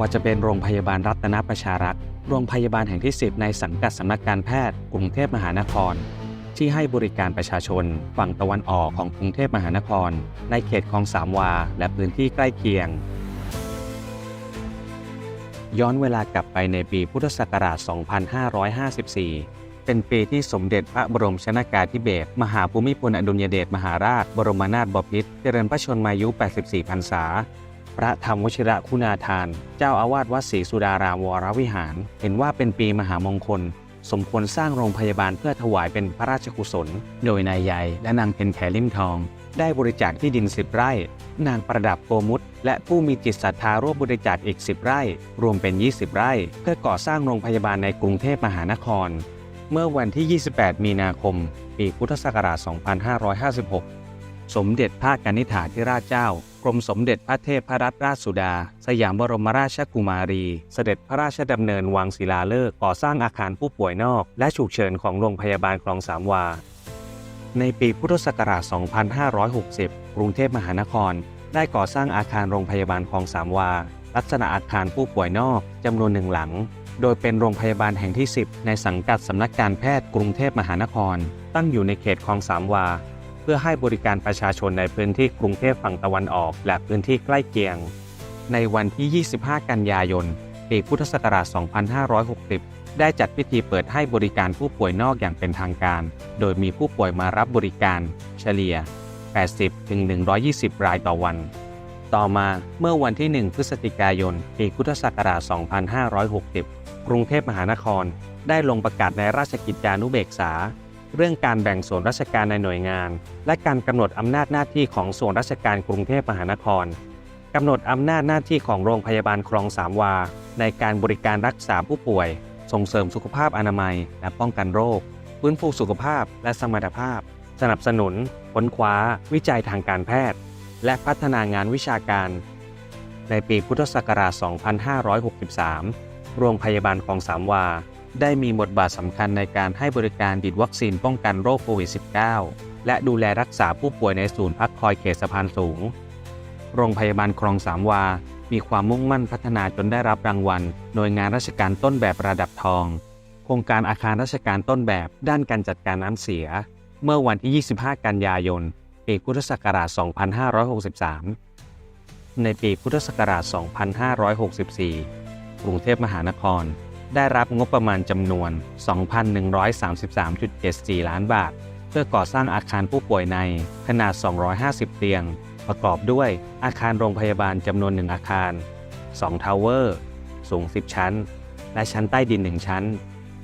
ว่าจะเป็นโรงพยาบาลรัตนประชารักษ์โรงพยาบาลแห่งที่ 10 ในสังกัดสำนักการแพทย์กรุงเทพมหานคร ที่ให้บริการประชาชน ฝั่งตะวันออกของกรุงเทพมหานคร ในเขตคลองสามวา และพื้นที่ใกล้เคียง ย้อนเวลากลับไปในปีพุทธศักราช 2554เป็นปีที่สมเด็จพระบรมชนากาธิเบศรมหาภูมิพลอดุลยเดชมหาราช บรมนาถบพิตรเจริญพระชนมายุ 84 พรรษา พระธรรมวชิระคุณาทาน เจ้าอาวาสวัดศรีสุดารามวรวิหาร เห็นว่าเป็นปีมหามงคล สมควรสร้างโรงพยาบาลเพื่อถวายเป็นพระราชกุศล โดยนายใหญ่และนางเพนแขลิมทอง ได้บริจาคที่ดิน10ไร่ นางประดับโกมุตและผู้มีจิตศรัทธาร่วมบริจาคอีก 10 ไร่ รวมเป็น 20 ไร่ เพื่อก่อสร้างโรงพยาบาลในกรุงเทพมหานคร เมื่อวันที่ 28 มีนาคม ปีพุทธศักราช 2556 สมเด็จพระกนิษฐาธิราชเจ้า กรมสมเด็จพระเทพรัตนราชสุดา สยามบรมราชกุมารี เสด็จพระราชดำเนินวางศิลาฤกษ์ก่อสร้างอาคารผู้ป่วยนอก และฉุกเฉินของโรงพยาบาลคลองสามวา ในปีพุทธศักราช 2560 กรุงเทพมหานคร ได้ก่อสร้างอาคารโรงพยาบาลคลองสามวา ลักษณะอาคารผู้ป่วยนอกจำนวนหนึ่งหลัง โดยเป็นโรงพยาบาลแห่งที่ 10 ในสังกัดสำนักการแพทย์กรุงเทพมหานคร ตั้งอยู่ในเขตคลองสามวา เพื่อให้บริการประชาชนในพื้นที่กรุงเทพฝั่งตะวันออก และพื้นที่ใกล้เคียง ในวันที่ 25 กันยายน ปีพุทธศักราช 2560 ได้จัดพิธีเปิดให้บริการผู้ป่วยนอกอย่างเป็นทางการ โดยมีผู้ป่วยมารับบริการ เฉลี่ย 80-120 รายต่อวัน ต่อมาเมื่อวันที่ 1 พฤศจิกายน ปีพุทธศักราช 2560 กรุงเทพมหานคร ได้ลงประกาศในราชกิจจานุเบกษา เรื่องการแบ่งส่วนราชการในหน่วยงาน และการกำหนดอำนาจหน้าที่ของส่วนราชการกรุงเทพมหานครกำหนดอำนาจหน้าที่ของโรงพยาบาลคลองสามวา ในการบริการรักษาผู้ป่วย ส่งเสริมสุขภาพอนามัย และป้องกันโรคฟื้นฟูสุขภาพและสมรรถภาพ สนับสนุนค้นคว้า วิจัยทางการแพทย์ และพัฒนางานวิชาการ ในปีพุทธศักราช 2563 โรงพยาบาลคลองสามวา ได้มีบทบาทสำคัญในการให้บริการฉีดวัคซีนป้องกันโรคโควิด -19 และดูแลรักษาผู้ป่วยในศูนย์พักคอยเขตสะพานสูง โรงพยาบาลคลองสามวา มีความมุ่งมั่นพัฒนาจนได้รับรางวัล หน่วยงานราชการต้นแบบระดับทอง โครงการอาคารราชการต้นแบบด้านการจัดการน้ำเสีย เมื่อวันที่ 25 กันยายน ปีพุทธศักราช 2563 ในปีพุทธศักราช 2564 กรุงเทพมหานคร ได้รับงบประมาณจำนวน 2,133.74 ล้านบาท เพื่อก่อสร้างอาคารผู้ป่วยในขนาด 250 เตียง ประกอบด้วยอาคารโรงพยาบาลจำนวน 1 อาคาร 2 ทาวเวอร์ สูง 10 ชั้น และชั้นใต้ดิน 1 ชั้น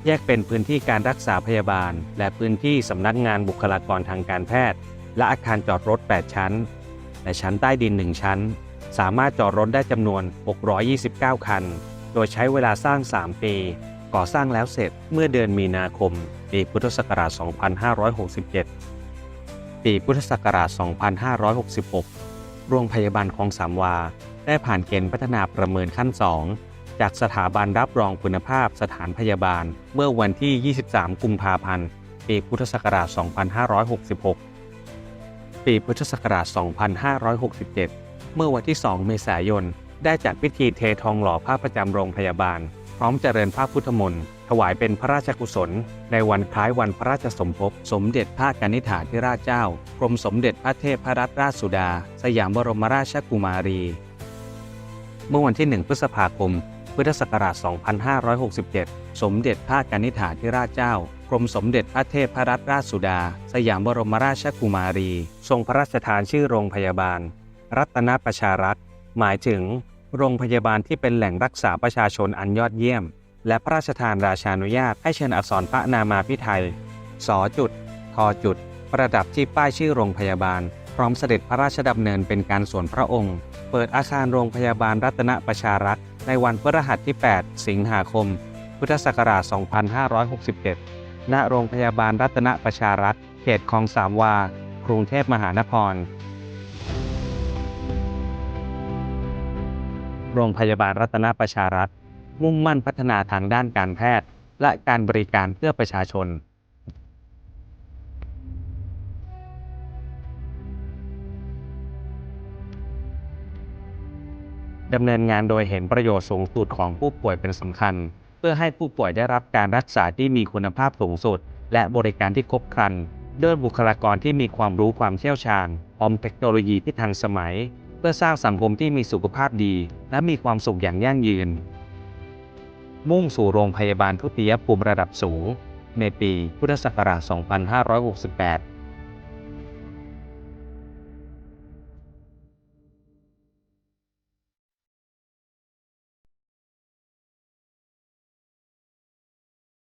แยกเป็นพื้นที่การรักษาพยาบาล และพื้นที่สำนักงานบุคลากรทางการแพทย์ และอาคารจอดรถ 8 ชั้น และชั้นใต้ดิน 1 ชั้น สามารถจอดรถได้จำนวน 629 คัน โดยใช้เวลาสร้าง 3 ปี ก่อสร้างแล้วเสร็จเมื่อเดือนมีนาคม ปีพุทธศักราช 2567 ปีพุทธศักราช 2566 โรงพยาบาลคลองสามวา ได้ผ่านเกณฑ์พัฒนาประเมินขั้น 2 จากสถาบันรับรองคุณภาพสถานพยาบาล เมื่อวันที่ 23 กุมภาพันธ์ ปีพุทธศักราช 2566 ปีพุทธศักราช 2567 เมื่อวันที่ 2 เมษายน ได้จัดพิธีเททองหล่อพระประจำโรงพยาบาล พร้อมเจริญพระพุทธมนต์ถวายเป็นพระราชกุศล ในวันคล้ายวันพระราชสมภพ สมเด็จพระกนิษฐาธิราชเจ้ากรมสมเด็จพระเทพรัตนราชสุดา สยามบรมราชกุมารี เมื่อวันที่ 1 พฤษภาคม พุทธศักราช 2567 สมเด็จพระกนิษฐาธิราชเจ้ากรมสมเด็จพระเทพรัตนราชสุดา สยามบรมราชกุมารี ทรงพระราชทานชื่อโรงพยาบาล รัตนประชารักษ์ หมายถึง โรงพยาบาลที่เป็นแหล่งรักษาประชาชนอันยอดเยี่ยม และพระราชทานราชานุญาตให้เชิญอักษรพระนามาพิไทยสอจุดทอจุด ประดับที่ป้ายชื่อโรงพยาบาล พร้อมเสด็จพระราชดำเนินเป็นการส่วนพระองค์ เปิดอาคารโรงพยาบาลรัตนประชารักษ์ในวันพฤหัสที่ 8 สิงหาคม พุทธศักราช 2567 ณ โรงพยาบาลรัตนประชารักษ์เขตคลองสามวา กรุงเทพมหานคร โรงพยาบาลรัตนประชารัฐ มุ่งมั่นพัฒนาทางด้านการแพทย์ และการบริการเพื่อประชาชน ดำเนินงานโดยเห็นประโยชน์สูงสุดของผู้ป่วยเป็นสำคัญ เพื่อให้ผู้ป่วยได้รับการรักษาที่มีคุณภาพสูงสุด และบริการที่ครบครันด้วยบุคลากรที่มีความรู้ความเชี่ยวชาญพร้อมเทคโนโลยีที่ทันสมัย พื่อสร้างสังคมที่มีสุขภาพดี และมีความสุขอย่างยั่งยืน มุ่งสู่โรงพยาบาลทุติยภูมิระดับสูง ในปีพุทธศักราช 2568